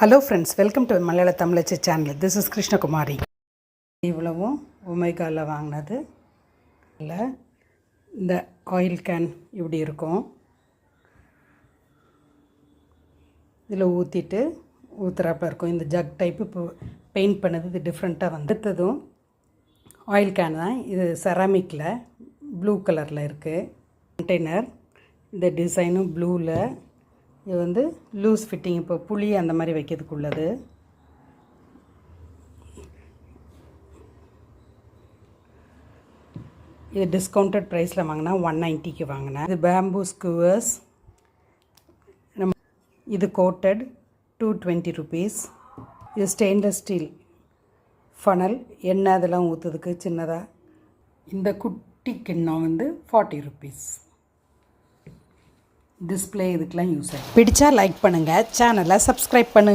Hello friends welcome to Malayala Tamizhachi channel this is Krishnakumari இவ்வளவும் ஒமேகாவில் வாங்கினது. இல்லை இந்த ஆயில் கேன் இப்படி இருக்கும். இதில் ஊற்றிட்டு ஊற்றுறாப்புல இருக்கும். இந்த ஜக் டைப்பு இப்போ பெயிண்ட் பண்ணது இது டிஃப்ரெண்ட்டாக வந்து. அடுத்ததும் ஆயில் கேன் தான். இது செராமிக்கில் ப்ளூ கலரில் இருக்குது கண்டெய்னர் இந்த டிசைனும் ப்ளூவில் இது வந்து லூஸ் ஃபிட்டிங் இப்போ புளி அந்த மாதிரி வைக்கிறதுக்கு உள்ளது இது டிஸ்கவுண்டட் ப்ரைஸில் வாங்கினா ஒன் நைன்ட்டிக்கு வாங்கினேன். இது பேம்பூ ஸ்கூவர்ஸ் நம்ம இது கோட்டட் டூ டுவெண்ட்டி ருபீஸ் இது ஸ்டெயின்லெஸ் ஸ்டீல் ஃபனல் எண்ணெய் அதெல்லாம் ஊற்றுறதுக்கு சின்னதாக இந்த குட்டி கிண்ணம் வந்து ஃபார்ட்டி ருபீஸ் டிஸ்ப்ளே இதுக்கெலாம் யூஸ் ஆகும் பிடிச்சா லைக் பண்ணுங்கள் சேனலை சப்ஸ்கிரைப் பண்ணுங்கள்